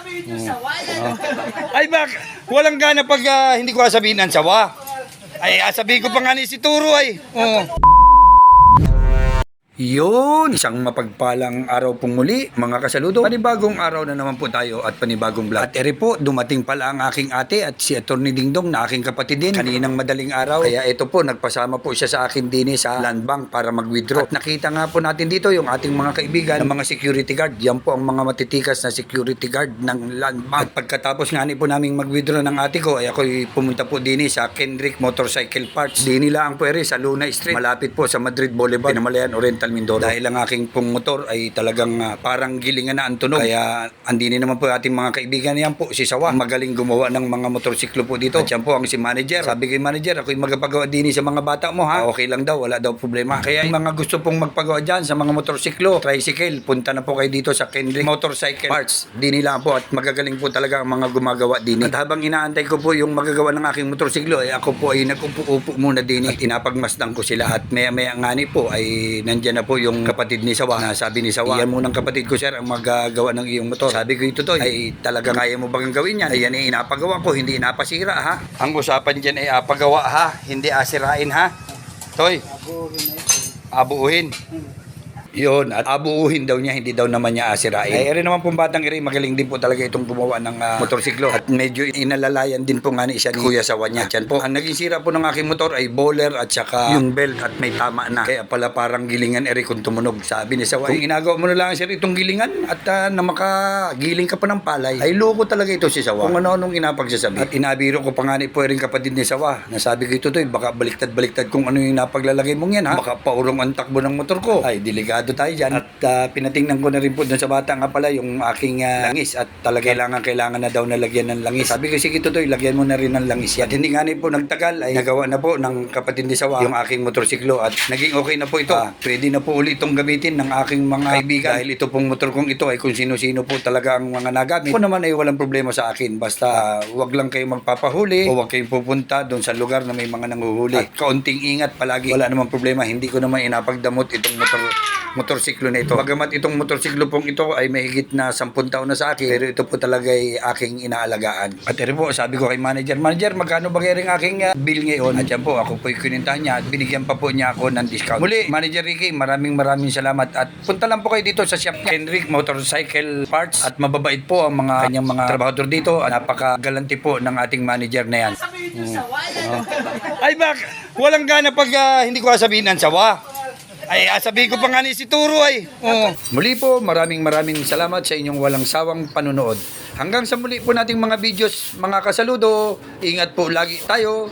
sasabihin yung sawa. Yan. Ay bak, walang gana pag ah, hindi ko sabihin ang sawa. Ay, ah, sabihin ko pa nga ni si Turo ay. Oo. Yun, isang mapagpalang araw pong muli, mga kasaludo. Panibagong araw na naman po tayo at panibagong vlog. At eri po, dumating pala ang aking ate at si Atty. Dingdong na aking kapatid din. Kaninang madaling araw. Kaya ito po, nagpasama po siya sa akin din sa land bank para mag-withdraw. At nakita nga po natin dito yung ating mga kaibigan, ng mga security guard. Yan po ang mga matitikas na security guard ng land bank. At pagkatapos nga ni po naming mag-withdraw ng ate ko, ay ako'y pumunta po din sa Kendrick Motorcycle Parts. Di nila ang pwere sa Luna Street. Malapit po sa Madrid Boulevard, Pinamalayan Oriental Mindoro. Dahil ang aking pong motor ay talagang ah, parang gilingan na ang tunog. Kaya andini naman po ating mga kaibigan yan po si Sawa. Magaling gumawa ng mga motorsiklo po dito. At yan po ang si manager. Sabi kay manager, ako'y magpagawa din sa mga bata mo ha. Okay lang daw, wala daw problema. Kaya yung mga gusto pong magpagawa dyan sa mga motorsiklo, tricycle, punta na po kayo dito sa Kendrick Motorcycle Parts. Di nila po at magagaling po talaga ang mga gumagawa din. At habang inaantay ko po yung magagawa ng aking motorsiklo, ay ako po ay nag-upo-upo muna din at inapagmasdan ko sila. At maya-maya nga ni po ay nandyan na po yung kapatid ni Sawa na sabi ni Sawa, yan munang kapatid ko sir ang magagawa ng iyong motor. Sabi ko ito to, ay talaga kaya mo bang gawin yan? Ayan ay inapagawa ko, hindi inapasira ha. Ang usapan dyan ay apagawa ha, hindi asirain ha. Toy, abuuhin. Yun, at abuuhin daw niya, hindi daw naman niya asirain. Ay, rin naman pong batang iri, magaling din po talaga itong gumawa ng ah, motorsiklo. At medyo inalalayan din po nga ni siya ni Kuya Sawa niya. Diyan po, ang naging sira po ng aking motor ay bowler at saka yung belt at may tama na. Kaya pala parang gilingan iri kung tumunog. Sabi ni Sawa, kung inagawa mo na lang sir itong gilingan at ah, na makagiling ka pa ng palay, ay loko talaga ito si Sawa. Kung ano-anong inapagsasabi. At inabiro ko pa nga ni po rin kapatid ni Sawa. Nasabi ko ito to, baka baliktad-baliktad kung ano yung napaglalagay mong yan ha. Baka paurong ang takbo ng motor ko. Ay, delikado tayo dyan. At ah, pinatingnan ko na rin po doon sa bata nga pala yung aking ah, langis at talaga kailangan, kailangan na daw na lagyan ng langis. Sabi ko, sige Tutoy, lagyan mo na rin ng langis yan. At hindi nga rin po nagtagal ay nagawa na po ng kapatid ni Sawa yung aking motorsiklo at naging okay na po ito. Ah, pwede na po ulit itong gamitin ng aking mga kaibigan dahil ito pong motor kong ito ay kung sino-sino po talaga ang mga nagamit. Ako naman ay walang problema sa akin. Basta ah, wag lang kayo magpapahuli o wag kayong pupunta doon sa lugar na may mga nanguhuli. At kaunting ingat palagi. Wala namang problema. Hindi ko naman inapagdamot itong motor motorsiklo na ito. Bagamat itong motorsiklo pong ito ay mahigit na 10 taon na sa akin, pero ito po talaga ay aking inaalagaan. At ito po, sabi ko kay manager, manager, magkano ba kaya aking uh, bill ngayon? At yan po, ako po kinintahan niya at binigyan pa po niya ako ng discount. Muli, manager Ricky, maraming maraming salamat at punta lang po kayo dito sa shop niya, Henrik Motorcycle Parts at mababait po ang mga kanyang mga trabahador dito at napakagalanti po ng ating manager na yan. Sawa. Yan. Ay bak, walang gana pag ah, hindi ko sabihin ang sawa. Ay, ah, sabihin ko pa nga ni si Turo ay. Oo. Muli po, maraming maraming salamat sa inyong walang sawang panunood. Hanggang sa muli po nating mga videos, mga kasaludo, ingat po lagi tayo.